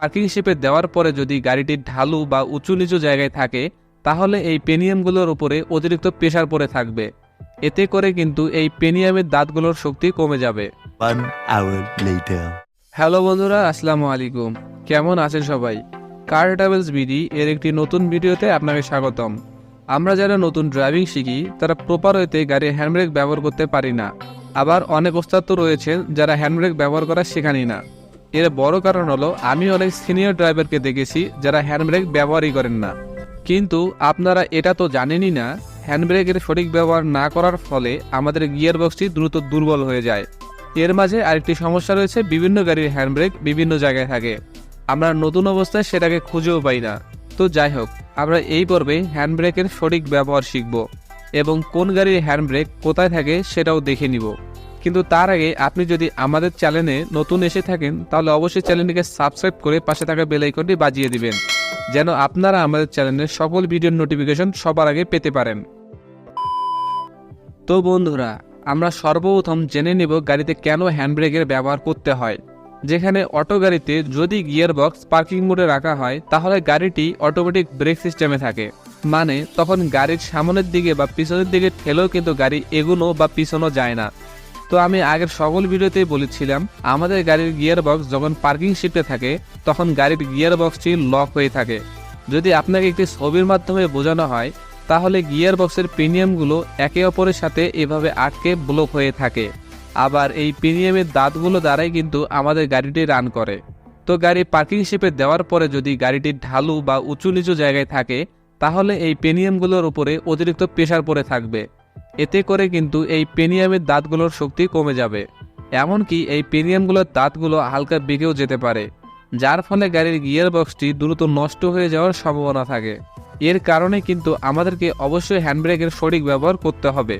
Parking শিপে দেওয়ার পরে যদি গাড়িটি ঢালু বা উঁচু নিচু জায়গায় থাকে তাহলে এই পেনিয়ামগুলোর উপরে অতিরিক্ত প্রেশার পড়ে থাকবে। এতে করে কিন্তু এই পেনিয়ামের দাঁতগুলোর শক্তি কমে যাবে। One hour later. হ্যালো বন্ধুরা আসসালামু আলাইকুম। কেমন আছেন সবাই? কার ট্রাভেলস বিডি এর একটি নতুন ভিডিওতে আপনাকে স্বাগতম। আমরা যারা নতুন ড্রাইভিং শিখি তারা প্রপার ওয়েতে গাড়ির হ্যান্ডব্রেক ব্যবহার করতে পারি না। আবার অনেক ওস্তাদ তো রয়েছেন যারা হ্যান্ডব্রেক ব্যবহার করা শেখানি না। এর বড় কারণ হলো, আমি অনেক সিনিয়র ড্রাইভারকে দেখেছি যারা হ্যান্ডব্রেক ব্যবহারই করেন না। কিন্তু আপনারা এটা তো জানেনই না হ্যান্ডব্রেকের সঠিক ব্যবহার না করার ফলে আমাদের গিয়ার বক্সটি দ্রুত দুর্বল হয়ে যায়। এর মাঝে আরেকটি সমস্যা রয়েছে, বিভিন্ন গাড়ির হ্যান্ডব্রেক বিভিন্ন জায়গায় থাকে। আমরা নতুন অবস্থায় সেটাকে খুঁজেও পাই না। তো যাই হোক, আমরা এই পর্বে হ্যান্ডব্রেকের সঠিক ব্যবহার শিখব এবং কোন গাড়ির হ্যান্ডব্রেক কোথায় থাকে সেটাও দেখে নিব। কিন্তু তার আগে আপনি যদি আমাদের চ্যানেলে নতুন এসে থাকেন, তাহলে অবশ্যই চ্যানেলটিকে সাবস্ক্রাইব করে পাশে থাকা বেল আইকনটি বাজিয়ে দিবেন, যেন আপনারা আমাদের চ্যানেলের সকল ভিডিওর নোটিফিকেশন সবার আগে পেতে পারেন। তো বন্ধুরা, আমরা সর্বপ্রথম জেনে নেব গাড়িতে কেন হ্যান্ডব্রেকের ব্যবহার করতে হয়। যেখানে অটো গাড়িতে যদি গিয়ার বক্স পার্কিং মোডে রাখা হয়, তাহলে গাড়িটি অটোমেটিক ব্রেক সিস্টেমে থাকে। মানে তখন গাড়ির সামনের দিকে বা পিছনের দিকে ঠেলেও কিন্তু গাড়ি এগুনো বা পিছনো যায় না। তো আমি আগের সকল ভিডিওতেই বলেছিলাম, আমাদের গাড়ির গিয়ার বক্স যখন পার্কিং শিফটে থাকে, তখন গাড়ির গিয়ার বক্সটি লক হয়ে থাকে। যদি আপনাকে একটি ছবির মাধ্যমে বোঝানো হয়, তাহলে গিয়ার বক্সের প্রিমিয়ামগুলো একে অপরের সাথে এভাবে আটকে ব্লক হয়ে থাকে। আবার এই প্রিমিয়ামের দাঁতগুলো দ্বারাই কিন্তু আমাদের গাড়িটি রান করে। তো গাড়ি পার্কিং শিপে দেওয়ার পরে যদি গাড়িটি ঢালু বা উঁচু নিচু জায়গায় থাকে, তাহলে এই পেনিয়ামগুলোর উপরে অতিরিক্ত প্রেশার পড়ে থাকবে। এতে করে কিন্তু এই পেনিয়ামের দাঁতগুলোর শক্তি কমে যাবে। এমনকি এই পেনিয়ামগুলোর দাঁতগুলো হালকা বেঁকেও যেতে পারে, যার ফলে গাড়ির গিয়ার বক্সটি দ্রুত নষ্ট হয়ে যাওয়ার সম্ভাবনা থাকে। এর কারণে কিন্তু আমাদেরকে অবশ্যই হ্যান্ডব্রেকের সঠিক ব্যবহার করতে হবে।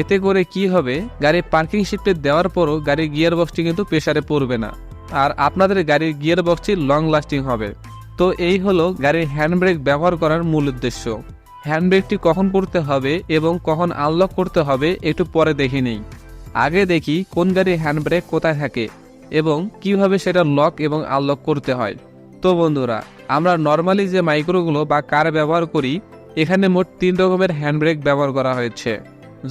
এতে করে কি হবে, গাড়ির পার্কিং শিফটে দেওয়ার পরও গাড়ির গিয়ার বক্সটি কিন্তু প্রেসারে পড়বে না। আর আপনাদের গাড়ির গিয়ার বক্সটি লং লাস্টিং হবে। তো এই হলো গাড়ির হ্যান্ডব্রেক ব্যবহার করার মূল উদ্দেশ্য। হ্যান্ডব্রেকটি কখন করতে হবে এবং কখন আনলক করতে হবে একটু পরে দেখে নেই। আগে দেখি কোন গাড়ির হ্যান্ডব্রেক কোথায় থাকে এবং কীভাবে সেটা লক এবং আনলক করতে হয়। তো বন্ধুরা, আমরা নর্মালি যে মাইক্রোগুলো বা কার ব্যবহার করি, এখানে মোট তিন রকমের হ্যান্ডব্রেক ব্যবহার করা হয়েছে।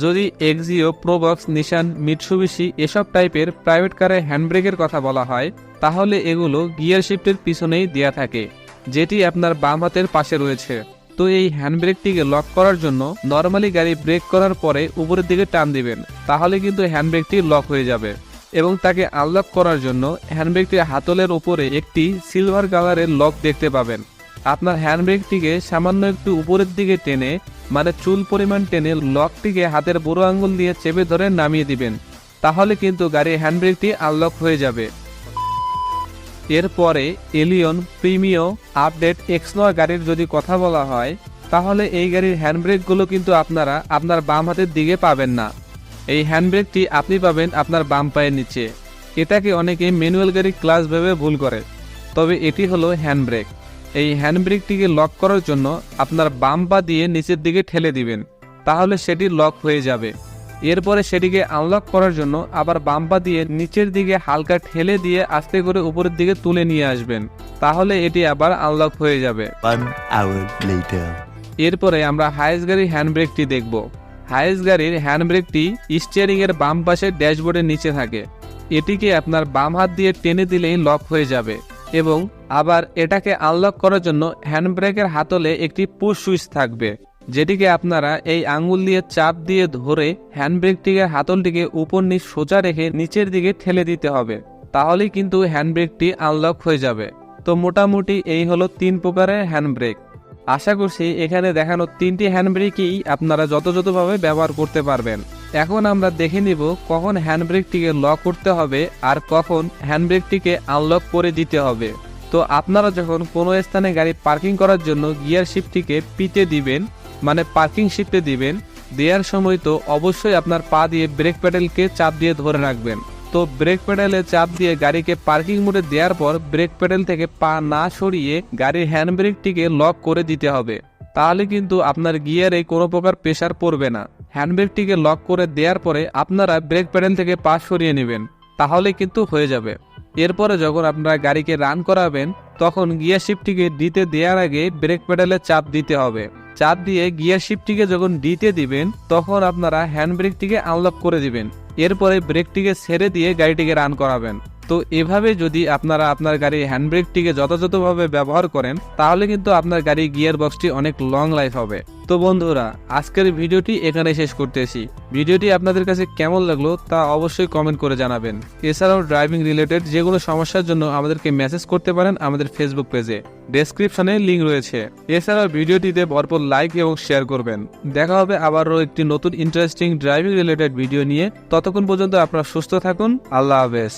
যদি এক্সিও প্রোবক্স নিশান মিটসুবিশি এসব টাইপের প্রাইভেট কারে হ্যান্ডব্রেকের কথা বলা হয়, তাহলে এগুলো গিয়ার শিফটের পিছনেই দেয়া থাকে, যেটি আপনার বাম হাতের পাশে রয়েছে। তো এই হ্যান্ডব্রেকটিকে লক করার জন্য নর্মালি গাড়ি ব্রেক করার পরে উপরের দিকে টান দিবেন, তাহলে কিন্তু হ্যান্ডব্রেকটি লক হয়ে যাবে। এবং তাকে আনলক করার জন্য হ্যান্ডব্রেকটির হাতলের উপরে একটি সিলভার কালারের লক দেখতে পাবেন। আপনার হ্যান্ডব্রেকটিকে সামান্য একটু উপরের দিকে টেনে মানে চুল পরিমাণ টেনে লকটিকে হাতের বুড়ো আঙ্গুল দিয়ে চেপে ধরে নামিয়ে দিবেন, তাহলে কিন্তু গাড়ির হ্যান্ডব্রেকটি আনলক হয়ে যাবে। এরপরে এলিয়ন প্রিমিও আপডেট এক্সনোয়া গাড়ির যদি কথা বলা হয়, তাহলে এই গাড়ির হ্যান্ডব্রেকগুলো কিন্তু আপনারা আপনার বাম হাতের দিকে পাবেন না। এই হ্যান্ডব্রেকটি আপনি পাবেন আপনার বাম পায়ের নিচে। এটাকে অনেকে ম্যানুয়াল গাড়ির ক্লাস ভেবে ভুল করে। তবে এটি হলো হ্যান্ডব্রেক। এই হ্যান্ডব্রেকটিকে লক করার জন্য আপনার বাম পা দিয়ে নিচের দিকে ঠেলে দিবেন। তাহলে সেটি লক হয়ে যাবে। এরপরে সেটিকে আনলক করার জন্য আবার বাম পা দিয়ে নিচের দিকে হালকা ঠেলে দিয়ে আস্তে করে উপরের দিকে তুলে নিয়ে আসবেন। তাহলে এটি আবার আনলক হয়ে যাবে. এরপরে আমরা হাইস গাড়ির হ্যান্ডব্রেকটি দেখব। হাইস গাড়ির হ্যান্ডব্রেকটি স্টিয়ারিং এর বাম পাশে ড্যাশবোর্ডের নিচে থাকে। এটিকে আপনার বাম হাত দিয়ে টেনে দিলেই লক হয়ে যাবে এবং আবার এটাকে আনলক করার জন্য হ্যান্ডব্রেকের হাতলে একটি পুশ সুইচ থাকবে। যেটিকে আপনারা এই আঙ্গুল দিয়ে চাপ দিয়ে ধরে হ্যান্ডব্রেকটিকে হাতলটিকে উপর নিচ সোজা রেখে নিচের দিকে ঠেলে দিতে হবে, তাহলেই কিন্তু হ্যান্ডব্রেকটি আনলক হয়ে যাবে। তো মোটামুটি এই হলো তিন প্রকারের হ্যান্ডব্রেক। আশা করছি এখানে দেখানো তিনটি হ্যান্ডব্রেকই আপনারা যথাযথভাবে ব্যবহার করতে পারবেন। এখন আমরা দেখে নিব কখন হ্যান্ডব্রেকটিকে লক করতে হবে আর কখন হ্যান্ডব্রেকটিকে আনলক করে দিতে হবে। তো আপনারা যখন কোনো স্থানে গাড়ি পার্কিং করার জন্য গিয়ার শিফটটিকে পিতে দিবেন মানে পার্কিং শিফটে দিবেন। দেওয়ার সময় তো অবশ্যই আপনার পা দিয়ে ব্রেক প্যাডেলকে চাপ দিয়ে ধরে রাখবেন। তো ব্রেক প্যাডেলে চাপ দিয়ে গাড়িকে পার্কিং মোডে দেওয়ার পর ব্রেক প্যাডেল থেকে পা না সরিয়ে গাড়ির হ্যান্ড ব্রেকটিকে লক করে দিতে হবে। তাহলে কিন্তু আপনার গিয়ারে কোনো প্রকার প্রেশার পড়বে না। হ্যান্ডব্রেকটিকে লক করে দেওয়ার পরে আপনারা ব্রেক প্যাডেল থেকে পা সরিয়ে নেবেন। তাহলে কিন্তু হয়ে যাবে। এরপরে যখন আপনারা গাড়িকে রান করাবেন, তখন গিয়ার শিফটটিকে দিতে দেওয়ার আগে ব্রেক প্যাডেলে চাপ দিতে হবে। চাপ দিয়ে গিয়ার শিফটটিকে যখন ডিতে দিবেন, তখন আপনারা হ্যান্ড ব্রেকটিকে আনলক করে দিবেন। এরপরে ব্রেকটিকে ছেড়ে দিয়ে গাড়িটিকে রান করাবেন। তো এভাবে যদি আপনারা আপনার গাড়ির হ্যান্ড ব্রেকটিকে যথাযথভাবে ব্যবহার করেন, তাহলে কিন্তু আপনার গাড়ির গিয়ার বক্সটি অনেক লং লাইফ হবে। তো বন্ধুরা, আজকের ভিডিওটি এখানে শেষ করতেছি। ভিডিওটি আপনাদের কাছে কেমন লাগল তা অবশ্যই কমেন্ট করে জানাবেন। এছাড়াও ড্রাইভিং রিলেটেড যে কোনো সমস্যার জন্য আমাদেরকে মেসেজ করতে পারেন আমাদের ফেসবুক পেজে ডেসক্রিপশনে লিঙ্ক রয়েছে। এছাড়াও ভিডিওটিতে ভরপুর লাইক এবং শেয়ার করবেন। দেখা হবে আবারও একটি নতুন ইন্টারেস্টিং ড্রাইভিং রিলেটেড ভিডিও নিয়ে। ততক্ষণ পর্যন্ত আপনারা সুস্থ থাকুন। আল্লাহ হাফেজ।